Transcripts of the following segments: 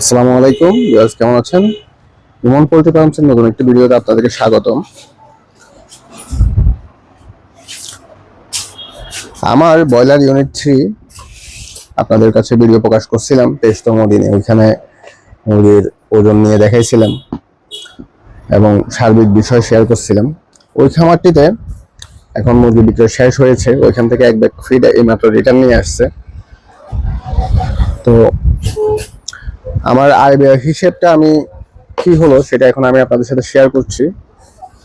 আসসালামু আলাইকুম বিয়াস কেমন আছেন? ইমন পোল্ট্রি ফার্মসের নতুন একটি ভিডিওতে আপনাদেরকে স্বাগতম। আমার ব্রয়লার ইউনিট থ্রি আপনাদের কাছে ভিডিও প্রকাশ করছিলাম, তেইশতম দিনে। ওইখানে মুরগির ওজন নিয়ে দেখাইছিলাম এবং সার্বিক বিষয় শেয়ার করছিলাম। ওই খামারটিতে এখন মুরগি বিক্রয় শেষ হয়েছে। ওইখান থেকে এক ব্যাগ ফিড এইমাত্র রিটার্ন নিয়ে আসছে। তো আমার আয় ব্যয় হিসেবটা আমি কি হলো সেটা এখন আমি আপনাদের সাথে শেয়ার করছি।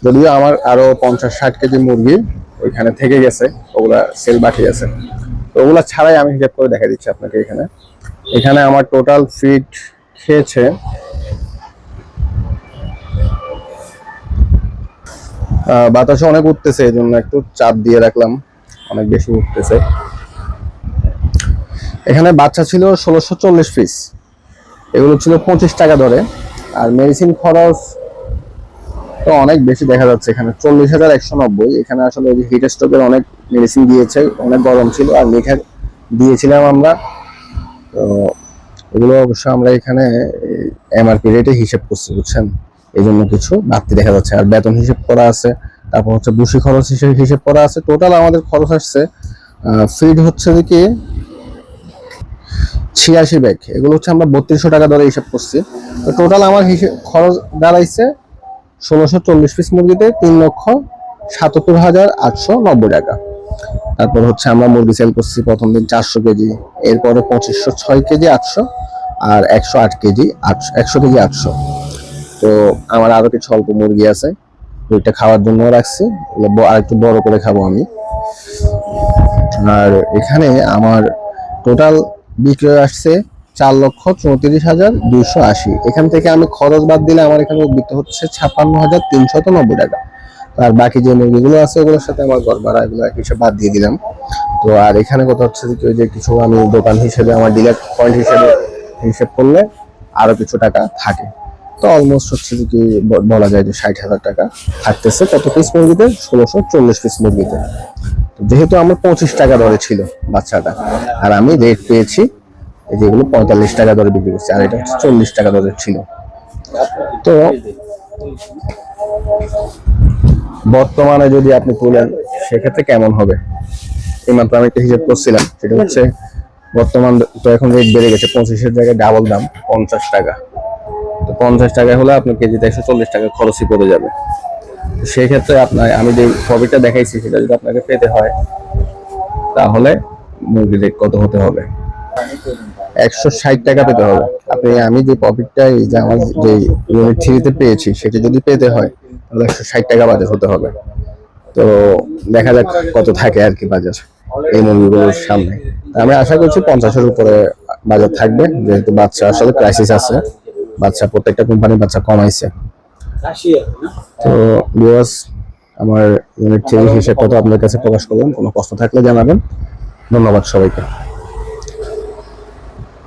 যদিও আমার আরও পঞ্চাশ ষাট কেজি মুরগি ওইখানে থেকে গেছে, ওগুলা সেল বাকি আছে। তো ওগুলা ছাড়াই আমি হিসাব করে দেখা দিচ্ছি আপনাকে এখানে। এখানে আমার টোটাল ফিট খেয়েছে বাতাসে অনেক উঠতেছে এই জন্য একটু চাপ দিয়ে রাখলাম। অনেক বেশি উঠতেছে। এখানে বাচ্চা ছিল ষোলোশো চল্লিশ পিস এগুলো ছিল পঁচিশ টাকা ধরে। আর মেডিসিন খরচ তো অনেক বেশি দেখা যাচ্ছে এখানে। চল্লিশ হাজার একশো নব্বই। এখানে আসলে ওই হিট স্ট্রোকের অনেক মেডিসিন দিয়েছে, অনেক গরম ছিল আর মিঠা দিয়েছিলাম আমরা। তো এগুলো অবশ্য আমরা এখানে এমআরপি রেটে হিসেব করছি, বুঝছেন? এই জন্য কিছু বাড়তি দেখা যাচ্ছে। আর বেতন হিসেব করা আছে, তারপর হচ্ছে বুসি খরচ হিসেবে হিসেব করা আছে। টোটাল আমাদের খরচ আসছে ফিড হচ্ছে কি ছিয়াশি ব্যাগ। এগুলো হচ্ছে আমরা বত্রিশশো টাকা ধরে হিসাব করছি। তো টোটাল আমার হিসেব খরচ দাঁড়াইছে ষোলোশো চল্লিশ পিস মুরগিতে তিন লক্ষ সাতাত্তর হাজার আটশো নব্বই টাকা। তারপর হচ্ছে আমরা মুরগি সেল করছি প্রথম দিন চারশো কেজি, এরপরে পঁচিশশো ছয় কেজি আটশো আর একশো আট কেজি আটশো একশো কেজি আটশো। তো আমার আরও কিছু অল্প মুরগি আছে ওইটা খাওয়ার জন্য রাখছি আর একটু বড় করে খাব আমি। আর এখানে আমার টোটাল বিক্রয় আসছে চার লক্ষ চৌত্রিশ হাজার দুশো আশি। এখান থেকে আমি খরচ বাদ দিলে আমার এখানে উদ্বৃত্ত হচ্ছে ছাপ্পান্ন হাজার তিনশত নব্বই টাকা। আর বাকি যে মুরগিগুলো আছে ওগুলোর সাথে আমার ঘর ভাড়া এগুলো এক হিসেবে বাদ দিয়ে দিলাম। তো আর এখানে কথা হচ্ছে যে যে কিছু আমি দোকান হিসেবে আমার ডিলার পয়েন্ট হিসেবে হিসেব করলে আরও কিছু টাকা থাকে। তো অলমোস্ট হচ্ছে যে কি বলা যায় যে ষাট হাজার টাকা থাকতেছে কত পিস মুরগিতে? ষোলোশো চল্লিশ পিস মুরগিতে। যেহেতু আমার পঁচিশ টাকা দরে ছিল বাচ্চাটা। আর আমি রেট পেয়েছি, এই যে পঁয়তাল্লিশ টাকা দরে বিক্রি করছি, আর এটা হচ্ছে চল্লিশ টাকা দরে ছিল। তো বর্তমানে যদি আপনি তুলেন, সেক্ষেত্রে কেমন হবে? এইমাত্র আমি একটা হিসাব করছিলাম, সেটা হচ্ছে বর্তমান তো এখন রেট বেড়ে গেছে, পঁচিশের জায়গায় ডাবল দাম, পঞ্চাশ টাকা। তো পঞ্চাশ টাকা হলে আপনার কেজিতে একশো চল্লিশ টাকা খরচই পড়ে যাবে। সেক্ষেত্রে আপনার, আমি যে প্রফিটটা দেখাইছি, সেটা যদি আপনাকে পেতে হয়, তাহলে মুরগির রেট কত হতে হবে? একশো ষাট টাকা পেতে হবে। আপনি, আমি যে প্রফিটটা এই যে আমার যে ইউনিট থ্রিতে পেয়েছি, সেটা যদি পেতে হয়, তাহলে একশো ষাট টাকা বাজার হতে হবে। তো দেখা যাক কত থাকে আর কি বাজার এই মুরগিগুলোর সামনে। আমি আশা করছি পঞ্চাশের উপরে বাজার থাকবে, যেহেতু বাচ্চা আসলে ক্রাইসিস আছে, বাচ্চা, প্রত্যেকটা কোম্পানির বাচ্চা কমাইছে। তো বিওয়াস আমার ইউনিট থ্রি হিসেবে তো আপনার কাছে প্রকাশ করলাম, কোনো কষ্ট থাকলে জানাবেন। ধন্যবাদ সবাইকে।